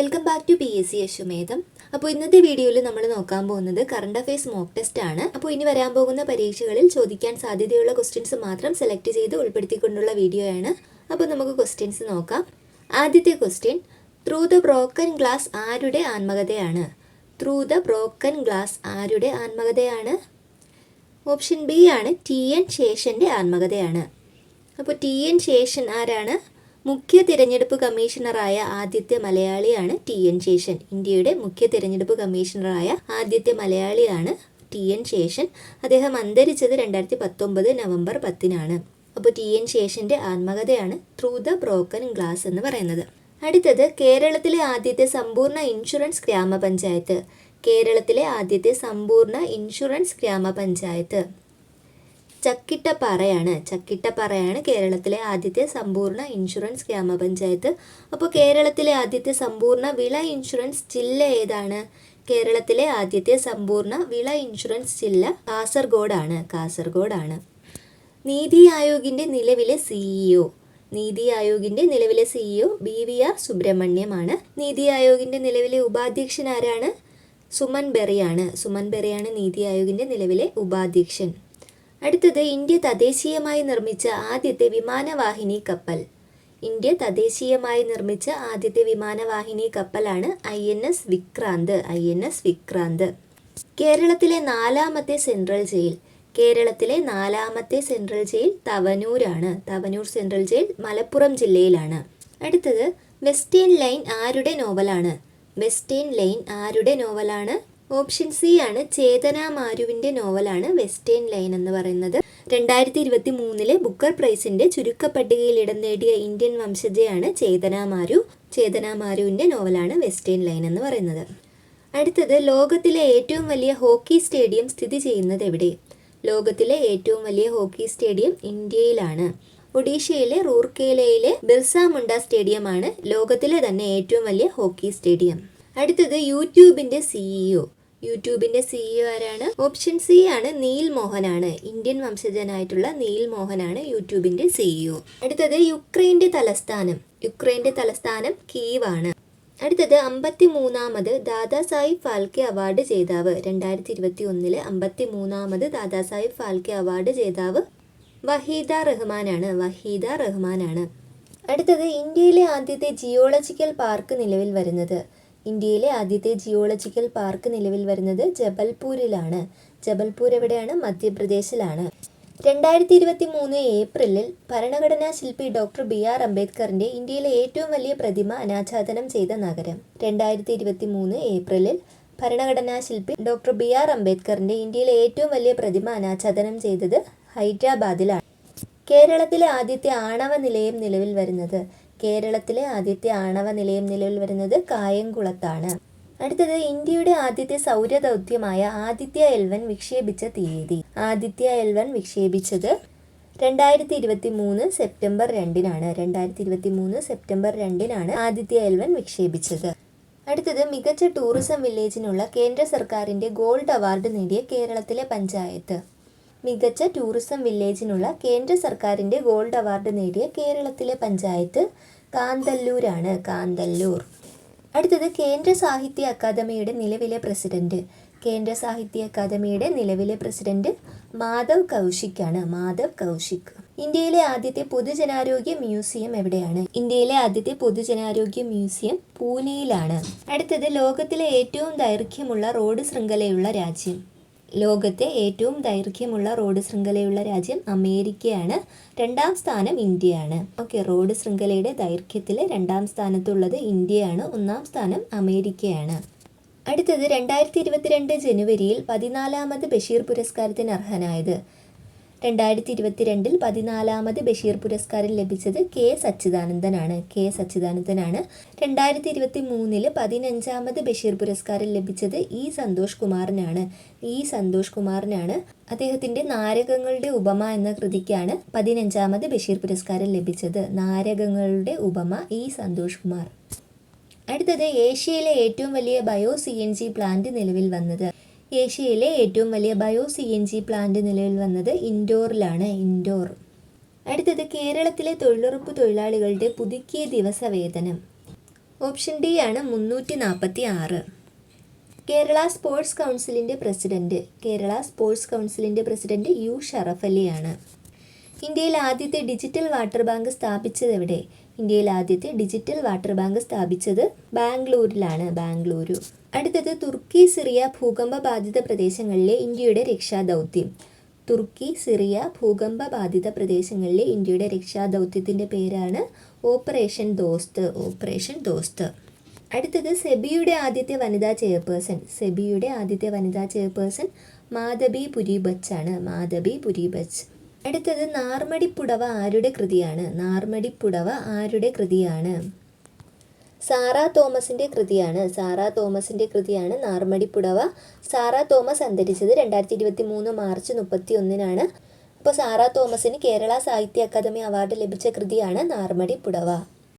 Welcome back to P S C Ashwamedham അപ്പോൾ ഇന്നത്തെ വീഡിയോയിൽ നമ്മൾ നോക്കാൻ പോകുന്നത് കറണ്ട് അഫയേഴ്സ് മോക്ക് ടെസ്റ്റ് ആണ്. അപ്പോൾ ഇനി വരാൻ പോകുന്ന പരീക്ഷകളിൽ ചോദിക്കാൻ സാധ്യതയുള്ള ക്വസ്റ്റ്യൻസ് മാത്രം സെലക്ട് ചെയ്ത് ഉൾപ്പെടുത്തിക്കൊണ്ടുള്ള വീഡിയോ ആണ്. അപ്പോൾ നമുക്ക് ക്വസ്റ്റ്യൻസ് നോക്കാം. ആദ്യത്തെ question through the broken glass ആരുടെ ആത്മകഥയാണ്? ത്രൂ ദ ബ്രോക്കൻ ഗ്ലാസ് ആരുടെ ആത്മകഥയാണ്? ഓപ്ഷൻ ബി ആണ് ടി എൻ ശേഷന്റെ ആത്മകഥയാണ്. അപ്പോൾ ടി എൻ ശേഷൻ ആരാണ്? മുഖ്യ തിരഞ്ഞെടുപ്പ് കമ്മീഷണറായ ആദ്യത്തെ മലയാളിയാണ് ടി എൻ ശേഷൻ. ഇന്ത്യയുടെ മുഖ്യ തിരഞ്ഞെടുപ്പ് കമ്മീഷണറായ ആദ്യത്തെ മലയാളിയാണ് ടി എൻ ശേഷൻ. അദ്ദേഹം അന്തരിച്ചത് രണ്ടായിരത്തി പത്തൊമ്പത് നവംബർ പത്തിനാണ്. അപ്പോൾ ടി എൻ ശേഷന്റെ ആത്മകഥയാണ് ത്രൂ ദ ബ്രോക്കൻ ഗ്ലാസ് എന്ന് പറയുന്നത്. അടുത്തത് കേരളത്തിലെ ആദ്യത്തെ സമ്പൂർണ ഇൻഷുറൻസ് ഗ്രാമപഞ്ചായത്ത്. കേരളത്തിലെ ആദ്യത്തെ സമ്പൂർണ ഇൻഷുറൻസ് ഗ്രാമപഞ്ചായത്ത്. ചക്കിട്ടപ്പാറയാണ്. ചക്കിട്ടപ്പാറയാണ് കേരളത്തിലെ ആദ്യത്തെ സമ്പൂർണ ഇൻഷുറൻസ് ഗ്രാമപഞ്ചായത്ത്. അപ്പോൾ കേരളത്തിലെ ആദ്യത്തെ സമ്പൂർണ വിള ഇൻഷുറൻസ് ജില്ല ഏതാണ്? കേരളത്തിലെ ആദ്യത്തെ സമ്പൂർണ വിള ഇൻഷുറൻസ് ജില്ല കാസർഗോഡാണ്. കാസർഗോഡാണ്. നീതി ആയോഗിന്റെ നിലവിലെ സിഇഒ നീതി ആയോഗിന്റെ നിലവിലെ സിഇഒ ബി വി ആർ സുബ്രഹ്മണ്യമാണ്. നീതി ആയോഗിന്റെ നിലവിലെ ഉപാധ്യക്ഷൻ ആരാണ്? സുമൻ ബെറിയാണ്. സുമൻ ബെറിയാണ് നീതി ആയോഗിന്റെ നിലവിലെ ഉപാധ്യക്ഷൻ. അടുത്തത് ഇന്ത്യ തദ്ദേശീയമായി നിർമ്മിച്ച ആദ്യത്തെ വിമാനവാഹിനി കപ്പൽ. ഇന്ത്യ തദ്ദേശീയമായി നിർമ്മിച്ച ആദ്യത്തെ വിമാനവാഹിനി കപ്പലാണ് I N S Vikrant I N S Vikrant. കേരളത്തിലെ നാലാമത്തെ സെൻട്രൽ ജയിൽ. കേരളത്തിലെ നാലാമത്തെ സെൻട്രൽ ജയിൽ തവനൂരാണ്. തവനൂർ സെൻട്രൽ ജയിൽ മലപ്പുറം ജില്ലയിലാണ്. അടുത്തത് വെസ്റ്റേൺ ലൈൻ ആരുടെ നോവലാണ്? വെസ്റ്റേൺ ലൈൻ ആരുടെ നോവലാണ്? ഓപ്ഷൻ സി ആണ് ചേതന മാരുവിന്റെ നോവലാണ് വെസ്റ്റേൺ ലൈൻ എന്ന് പറയുന്നത്. രണ്ടായിരത്തി ഇരുപത്തി മൂന്നിലെ ബുക്കർ പ്രൈസിന്റെ ചുരുക്കപ്പട്ടികയിൽ ഇടം നേടിയ ഇന്ത്യൻ വംശജയാണ് ചേതന മാരു. ചേതന മാരുവിന്റെ നോവലാണ് വെസ്റ്റേൺ ലൈൻ എന്ന് പറയുന്നത്. അടുത്തത് ലോകത്തിലെ ഏറ്റവും വലിയ ഹോക്കി സ്റ്റേഡിയം സ്ഥിതി ചെയ്യുന്നത് എവിടെ? ലോകത്തിലെ ഏറ്റവും വലിയ ഹോക്കി സ്റ്റേഡിയം ഇന്ത്യയിലാണ്. ഒഡീഷയിലെ റൂർക്കേലയിലെ ബിർസ മുണ്ട സ്റ്റേഡിയമാണ് ലോകത്തിലെ തന്നെ ഏറ്റവും വലിയ ഹോക്കി സ്റ്റേഡിയം. അടുത്തത് യൂട്യൂബിന്റെ സിഇഒ യൂട്യൂബിന്റെ സിഇഒ ആരാണ്? ഓപ്ഷൻ സി ആണ് നീൽ മോഹനാണ്. ഇന്ത്യൻ വംശജനായിട്ടുള്ള നീൽ മോഹനാണ് യൂട്യൂബിന്റെ സിഇഒ അടുത്തത് യുക്രൈന്റെ തലസ്ഥാനം. യുക്രൈന്റെ തലസ്ഥാനം കീവാണ് അടുത്തത് അമ്പത്തി മൂന്നാമത് ദാദാസാഹിബ് ഫാൽക്കെ അവാർഡ് ജേതാവ്. രണ്ടായിരത്തി ഇരുപത്തി ഒന്നിലെ അമ്പത്തി മൂന്നാമത് ദാദാസാഹിബ് ഫാൽക്കെ അവാർഡ് ജേതാവ് വഹീദ റഹ്മാനാണ്. വഹീദ റഹ്മാനാണ്. അടുത്തത് ഇന്ത്യയിലെ ആദ്യത്തെ ജിയോളജിക്കൽ പാർക്ക് നിലവിൽ വരുന്നത്. ഇന്ത്യയിലെ ആദ്യത്തെ ജിയോളജിക്കൽ പാർക്ക് നിലവിൽ വരുന്നത് ജബൽപൂരിലാണ്. ജബൽപൂർ എവിടെയാണ്? മധ്യപ്രദേശിലാണ്. രണ്ടായിരത്തി ഇരുപത്തി മൂന്ന് ഏപ്രിലിൽ ഭരണഘടനാ ശില്പി ഡോക്ടർ ബി ആർ അംബേദ്കറിന്റെ ഇന്ത്യയിലെ ഏറ്റവും വലിയ പ്രതിമ അനാച്ഛാദനം ചെയ്ത നഗരം. രണ്ടായിരത്തി ഇരുപത്തി മൂന്ന് ഏപ്രിലിൽ ഭരണഘടനാ ശില്പി ഡോക്ടർ ബി ആർ അംബേദ്കറിന്റെ ഇന്ത്യയിലെ ഏറ്റവും വലിയ പ്രതിമ അനാച്ഛാദനം ചെയ്തത് ഹൈദരാബാദിലാണ്. കേരളത്തിലെ ആദ്യത്തെ ആണവ നിലയം നിലവിൽ വരുന്നത്. കേരളത്തിലെ ആദ്യത്തെ ആണവ നിലയം നിലവിൽ വരുന്നത് കായംകുളത്താണ്. അടുത്തത് ഇന്ത്യയുടെ ആദ്യത്തെ സൗര ദൗത്യമായ ആദിത്യ എൽവൻ വിക്ഷേപിച്ച തീയതി. ആദിത്യ എൽവൻ വിക്ഷേപിച്ചത് രണ്ടായിരത്തി ഇരുപത്തി മൂന്ന് സെപ്റ്റംബർ രണ്ടിനാണ്. രണ്ടായിരത്തി ഇരുപത്തി മൂന്ന് സെപ്റ്റംബർ രണ്ടിനാണ് ആദിത്യ എൽവൻ വിക്ഷേപിച്ചത്. അടുത്തത് മികച്ച ടൂറിസം വില്ലേജിനുള്ള കേന്ദ്ര സർക്കാരിന്റെ ഗോൾഡ് അവാർഡ് നേടിയ കേരളത്തിലെ പഞ്ചായത്ത്. മികച്ച ടൂറിസം വില്ലേജിനുള്ള കേന്ദ്ര സർക്കാരിന്റെ ഗോൾഡ് അവാർഡ് നേടിയ കേരളത്തിലെ പഞ്ചായത്ത് കാന്തല്ലൂരാണ്. കാന്തല്ലൂർ. അടുത്തത് കേന്ദ്ര സാഹിത്യ അക്കാദമിയുടെ നിലവിലെ പ്രസിഡന്റ്. കേന്ദ്ര സാഹിത്യ അക്കാദമിയുടെ നിലവിലെ പ്രസിഡന്റ് മാധവ് കൗശിക്കാണ്. മാധവ് കൗശിക്. ഇന്ത്യയിലെ ആദ്യത്തെ പൊതുജനാരോഗ്യ മ്യൂസിയം എവിടെയാണ്? ഇന്ത്യയിലെ ആദ്യത്തെ പൊതുജനാരോഗ്യ മ്യൂസിയം പൂനെയിലാണ്. അടുത്തത് ലോകത്തിലെ ഏറ്റവും ദൈർഘ്യമുള്ള റോഡ് ശൃംഖലയുള്ള രാജ്യം. ലോകത്തെ ഏറ്റവും ദൈർഘ്യമുള്ള റോഡ് ശൃംഖലയുള്ള രാജ്യം അമേരിക്കയാണ്. രണ്ടാം സ്ഥാനം ഇന്ത്യയാണ്. ഓക്കെ റോഡ് ശൃംഖലയുടെ ദൈർഘ്യത്തിൽ രണ്ടാം സ്ഥാനത്തുള്ളത് ഇന്ത്യയാണ്. ഒന്നാം സ്ഥാനം അമേരിക്കയാണ്. അടുത്തത് രണ്ടായിരത്തി ഇരുപത്തിരണ്ട് ജനുവരിയിൽ പതിനാലാമത് ബഷീർ പുരസ്കാരത്തിന് അർഹനായത്. രണ്ടായിരത്തി ഇരുപത്തിരണ്ടിൽ പതിനാലാമത് ബഷീർ പുരസ്കാരം ലഭിച്ചത് കെ സച്ചിദാനന്ദനാണ്. കെ സച്ചിദാനന്ദനാണ്. രണ്ടായിരത്തി ഇരുപത്തി മൂന്നിൽ പതിനഞ്ചാമത് ബഷീർ പുരസ്കാരം ലഭിച്ചത് ഇ സന്തോഷ് കുമാറിനാണ്. ഇ സന്തോഷ് കുമാറിനാണ് അദ്ദേഹത്തിന്റെ നാരകങ്ങളുടെ ഉപമ എന്ന കൃതിക്കാണ് പതിനഞ്ചാമത് ബഷീർ പുരസ്കാരം ലഭിച്ചത്. നാരകങ്ങളുടെ ഉപമ ഇ സന്തോഷ് കുമാർ. അടുത്തത് ഏഷ്യയിലെ ഏറ്റവും വലിയ bio C N G plant നിലവിൽ വന്നത്. ഏഷ്യയിലെ ഏറ്റവും വലിയ bio C N G plant നിലവിൽ വന്നത് ഇൻഡോറിലാണ് ഇൻഡോർ. അടുത്തത് കേരളത്തിലെ തൊഴിലുറപ്പ് തൊഴിലാളികളുടെ പുതുക്കിയ ദിവസവേതനം. ഓപ്ഷൻ ഡി ആണ് മുന്നൂറ്റി നാൽപ്പത്തി ആറ് കേരള സ്പോർട്സ് കൗൺസിലിന്റെ പ്രസിഡന്റ് കേരള സ്പോർട്സ് കൗൺസിലിന്റെ പ്രസിഡന്റ് യു ഷറഫലിയാണ്. ഇന്ത്യയിൽ ആദ്യത്തെ ഡിജിറ്റൽ വാട്ടർ ബാങ്ക് സ്ഥാപിച്ചത് എവിടെ ഇന്ത്യയിൽ ആദ്യത്തെ ഡിജിറ്റൽ വാട്ടർ ബാങ്ക് സ്ഥാപിച്ചത് ബാംഗ്ലൂരിലാണ് ബാംഗ്ലൂരു. അടുത്തത് തുർക്കി സിറിയ ഭൂകമ്പ ബാധിത പ്രദേശങ്ങളിലെ ഇന്ത്യയുടെ രക്ഷാദൗത്യം. തുർക്കി സിറിയ ഭൂകമ്പ ബാധിത പ്രദേശങ്ങളിലെ ഇന്ത്യയുടെ രക്ഷാദൗത്യത്തിന്റെ പേരാണ് ഓപ്പറേഷൻ ദോസ്ത് ഓപ്പറേഷൻ ദോസ്ത്. അടുത്തത് സെബിയുടെ ആദ്യത്തെ വനിതാ ചെയർപേഴ്സൺ സെബിയുടെ ആദ്യത്തെ വനിതാ ചെയർപേഴ്സൺ മാധബി പുരി ബച്ചാണ് മാധബി പുരി ബച്ച് അടുത്തത് നാർമടിപ്പുടവ ആരുടെ കൃതിയാണ്? നാർമടിപ്പുടവ ആരുടെ കൃതിയാണ്? സാറാ തോമസിന്റെ കൃതിയാണ്. സാറാ തോമസിന്റെ കൃതിയാണ് നാർമടിപ്പുടവ. സാറാ തോമസ് അന്തരിച്ചത് രണ്ടായിരത്തി ഇരുപത്തി മൂന്ന് മാർച്ച് മുപ്പത്തി ഒന്നിനാണ് അപ്പോൾ സാറാ തോമസിന് കേരള സാഹിത്യ അക്കാദമി അവാർഡ് ലഭിച്ച കൃതിയാണ് നാർമടിപ്പുടവ.